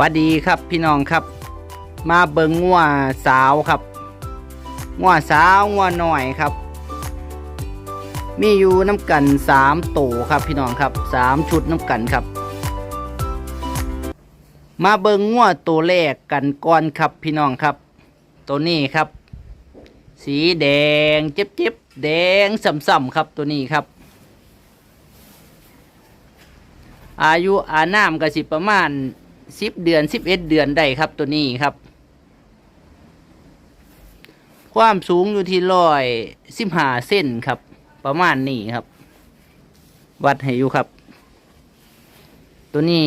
วัสดีครับพี่น้องครับ มาเบิงงัวสาวครับงัวสาวงัวหน่อยครับ มีอยู่น้ำกันสามโตครับพี่น้องครับสามชุดน้ำกันครับ มาเบิงงัวตัวแรกกันก่อนครับพี่น้องครับ ตัวนี้ครับ สีแดงเจ็บเจ็บๆแดงส่ำๆครับตัวนี้ครับอายุอาน้ำก็สิประมาณ สิบเดือนสิบเอ็ดเดือนได้ครับตัวนี้ครับ ความสูงอยู่ที่ร้อยสิบห้าเส้นครับ ประมาณนี้ครับ วัดให้อยู่ครับ ตัวนี้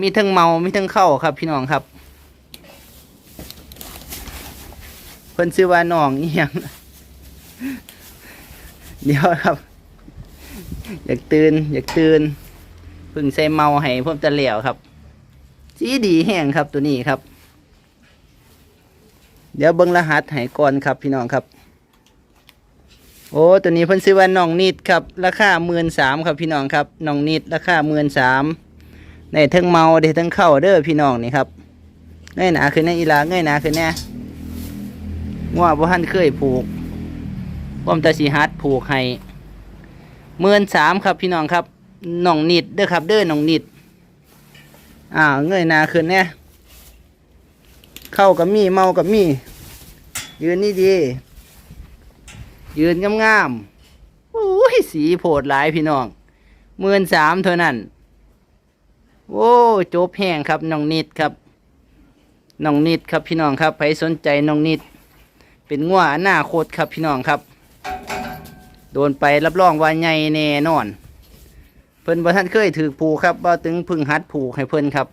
มีทั้งเมา มีทั้งเข้าครับ พี่น้องครับ เพิ่นชื่อว่าน้องเอียงเดี๋ยวครับ อยากตื่น อยากตื่นเพึ่งใส่เมาให้พวกตะเหลียวครับ สีดีแห้งครับตัวนี้ครับ เดี๋ยวเบิ้งรหัสให้ก่อนครับพี่น้องครับ โอ้ตัวนี้เพิ่นซื้อว่าน้องนิดครับ ราคาหมื่นสามครับพี่น้องครับน้องนิดราคาหมื่นสามในทั้งเมาได้ทั้งเข้าเด้อพี่น้องนี่ครับเงยหนาขึ้นแน่อีลาเงยหนาขึ้นแน่ง่วบ่ทันเคยผูกป้อมตาสีฮัดผูกให้หมื่นสามครับพี่น้องครับน้องนิดเด้อครับเด้อน้องนิด อ่าวเงยหน้าขึ้นเนี่ยเข้ากับมีเมากับมี ยืนนี่ดี ยืนงามๆโอ้ยสีโผดหลายพี่น้องหมื่นสามเท่านั้น โอ้จบแห้งครับน้องนิดครับน้องนิดครับพี่น้องครับใครสนใจน้องนิด เป็นงัวอนาคตรครับพี่น้องครับ โดนไปรับรองว่าใหญ่แน่นอน เพิ่นบ่ท่านเคยถือผูกครับบ่ถึงพึ่งหัดผูกให้เพิ่นครับ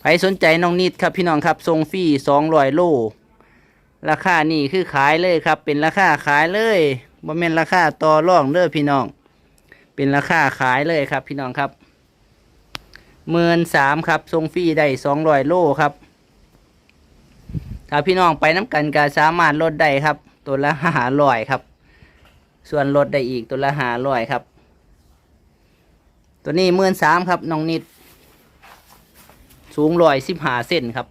ใครสนใจน้องนิดครับพี่น้องครับทรงฟรีสองร้อยโล ราคานี่คือขายเลยครับ เป็นราคาขายเลยบ่แม่นราคาต่อรองเด้อพี่น้อง เป็นราคาขายเลยครับ พี่น้องครับหมื่นสามครับทรงฟรีได้สองร้อยโลครับ ถ้าพี่น้องไปน้ำกันก็สามารถลดได้ครับ ตัวละห้าร้อยครับ ส่วนลดได้อีกตัวละห้าร้อยครับ ตัวนี้หมื่นสามครับน้องนิด สูงร้อยสิบห้าเส้นครับ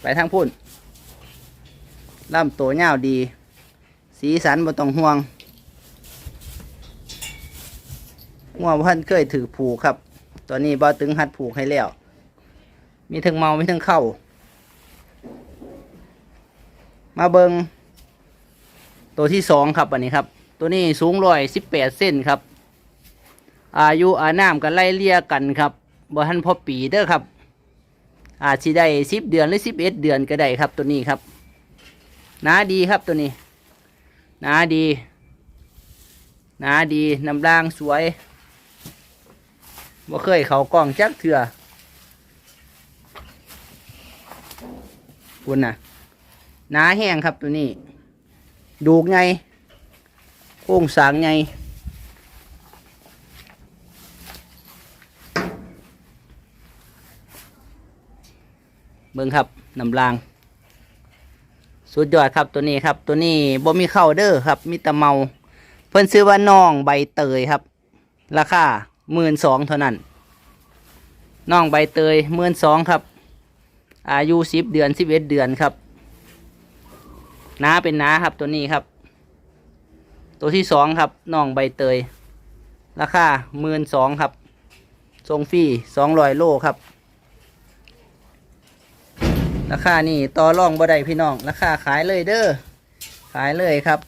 ไปทางพุ่นลำตัวเงาวดี สีสันบ่ต้องห่วงง่วพันเคยถือผูกครับ ตัวนี้บ่ตึงหัดผูกให้แล้ว มีทั้งเมา มีทั้งเข้า มาเบิงตัวที่สองครับอันนี้ครับ ตัวนี้สูงร้อยสิบแปดเส้นครับ อายุอาน้ำกันไล่เลี่ยกันครับบ่ทันพอปีเด้อครับ อาจสิได้สิบเดือนหรือสิบเอ็ดเดือนก็ได้ครับตัวนี้ครับหนาดีครับตัวนี้หนาดีหนาดีน้ำรางสวยบ่เคยเขากล้องจักเถื่อคุณน่ะหนาแห้งครับตัวนี้ ดูกไง ค้งสางไงเบิ่งครับน้ำราง สุดยอดครับตัวนี้ครับ ตัวนี้บ่มีเข้าเด้อครับ มีแต่เมา เพิ่นซื้อว่าน้องใบเตยครับ ราคาหมื่นสองเท่านั้นน้องใบเตยหมื่นสองครับ อายุสิบเดือนสิบเอ็ดเดือนครับน้าเป็นน้าครับตัวนี้ครับ ตัวที่สองครับน้องใบเตย ราคาหมื่นสองครับทรงฟรีสองร้อยโลครับ ราคานี่ต่อรองบ่ได้พี่น้อง ราคาขายเลยเด้อขายเลยครับ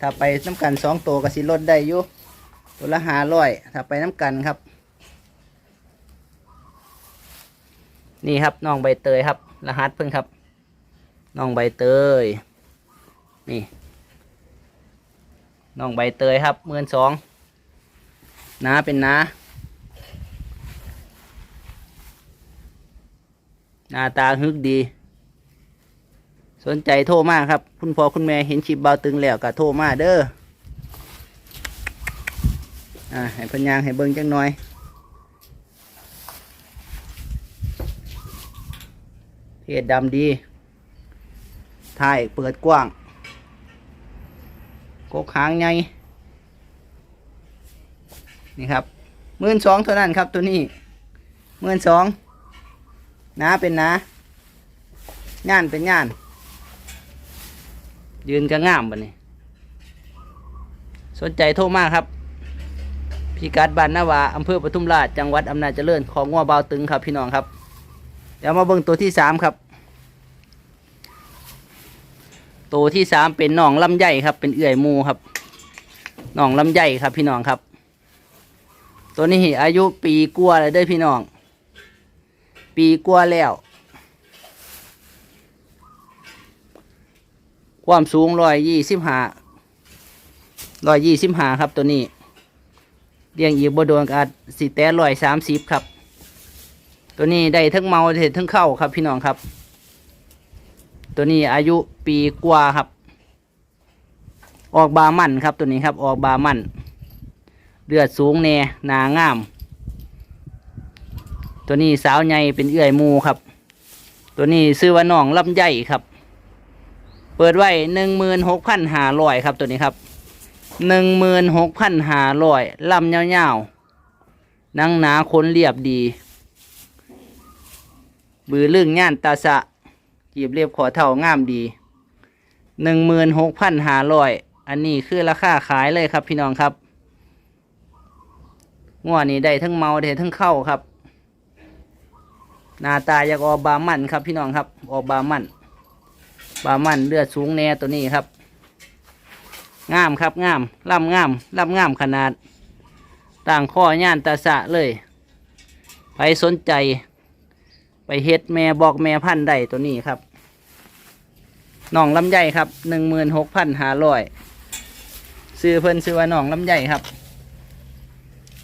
ถ้าไปน้ำกันสองตัวก็สิลดได้อยู่ตัวละหาร้อยถ้าไปน้ำกันครับ นี่ครับน้องใบเตยครับ รหัสเพิ่งครับน้องใบเตย นี่ น้องใบเตยครับเมื่นสองน้าเป็นน้าหน้าตาฮึกดี สนใจโทรมากครับ คุณพ่อคุณแม่เห็นชิปเบาตึงแล้วก็โทรมาเด้ออ่าให้พันยางให้เบิ้งจังหน่อยเพศดำดี ถ่ายเปิดกว้าง กกหางไงนี่ครับหมื่นสองเท่านั้นครับตัวนี้หมื่นสองนาเป็นนาย่านเป็นย่าน ยืนก็งามบันนี้ สนใจโทรมากครับ พิกัดบ้านนาวาอำเภอปทุมราชจังหวัดอำนาจเจริญของงัวเบาตึงครับพี่น้องครับ เดี๋ยวมาเบิ่งตัวที่สามครับ ตัวที่สามเป็นหนองลำไยครับ เป็นเอื่อยมูครับหนองลำไยครับพี่น้องครับ ตัวนี้อายุปีกัวเลยเด้อพี่น้อง ปีกัวแล้ว ความสูงร้อยยี่สิบห้าร้อยยี่สิบห้าครับตัวนี้เลี้ยงอีกบโดนกอาจสิแต่ร้อยสามสิบครับ ตัวนี้ได้ทั้งเมาได้ทั้งเข้าครับพี่น้องครับ ตัวนี้อายุปีกว่าครับ ออกบามันครับตัวนี้ครับ ออกบามันเลือดสูงแน่หนางาม ตัวนี้สาวใหญ่เป็นเอื่อยมูครับ ตัวนี้ซื้อว่าน้องลำไยครับ เปิดไว้หนึ่งมืนหกพันหาร้อยครับตัวนี้ครับหนึ่งมืนหกพันหาร้อยลำยาๆนังหนาขนเรียบดี บือลึงย่านตาสะ จีบเรียบขอเท่างามดีหนึ่งมืนหกพันห้าร้อยอันนี้คือราคาขายเลยครับพี่น้องครับงัวนี่ได้ทั้งเมาได้ทั้งเข้าครับหน้าตาอยากออกบามันครับพี่น้องครับ ออกบามันบามันเลือดสูงแน่ตัวนี้ครับงามครับงามล่ำงามล่ำงามขนาด ต่างข้อย่านตาสะเลยใครสนใจ ไปเฮ็ดแม่บอกแม่พันธุ์ได้ตัวนี้ครับหนองลำไยครับหนึ่งหมื่นหกพันห้าร้อยซื้อเพิ่นซื้อว่าหนองลำไยครับ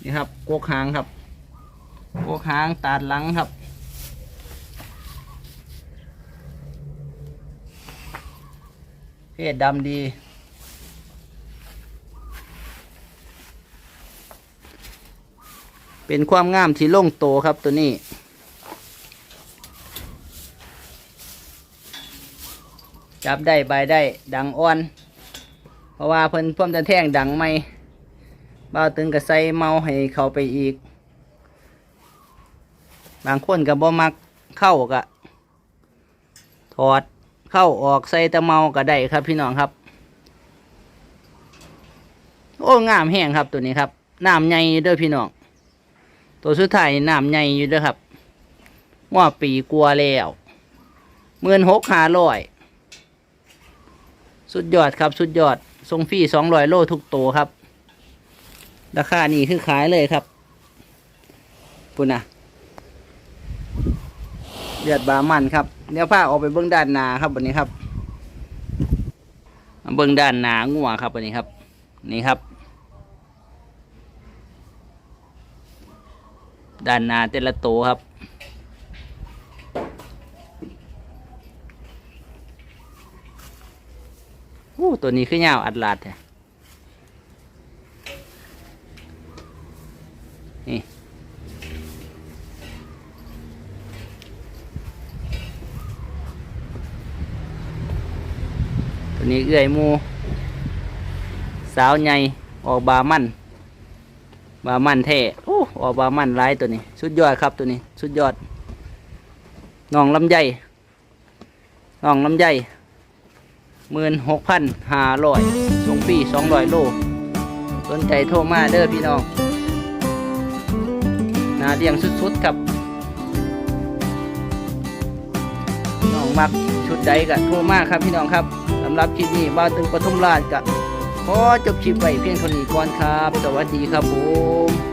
นี่ครับโกกหางครับโกกหางตาดหลังครับเพศดำดีเป็นความงามที่ล่งโตครับตัวนี้ จับได้ใบได้ดังอ่อน เพราะว่าเพิ่นพ่วมจะแท่งดังไม่บ่าตึงกระใสเมาให้เขาไปอีก บางคนกับบ่มักเข้ากะถอดเข้าออกใส่ตะเมาก็ได้ครับพี่น้องครับ โอ้งามแห้งครับตัวนี้ครับน้ำใหญ่ด้วยพี่น้องตัวสุดท้ายน้ำใหญ่อยู่ด้วยครับว่าปีกลัวแล้วเมื่นหกหาร้อย สุดยอดครับ สุดยอดทรงฟรีสองร้อยโลทุกตัวครับ ราคานี่คือขายเลยครับปุ่นนะเลือดบามันครับเดี๋ยวพาออกไปเบื้องด้านนาครับวันนี้ครับ เบื้องด้านนางัวครับวันนี้ครับ นี่ครับ ด้านนาแต่ละตัวครับ โอ้ ตัวนี้คือยาวอัดลาดแท้นี่ตัวนี้เอื้อยมูสาวใหญ่ออกบามันบามันแท้โอ้ออกบามันร้ายตัวนี้ สุดยอดครับตัวนี้ สุดยอดน้องลำไยน้องลำไย หมื่นหกพันห้าร้อยส่งปีสองร้อยโล สนใจโทรมาเด้อพี่น้องนาเลี้ยงสุดๆครับน้องมักชุดใดก็โทรมาครับพี่น้องครับสำหรับคลิปนี้บ้าตึงปทุมราชกับขอจบคลิปไว้เพียงเท่านี้ก่อนครับ สวัสดีครับผม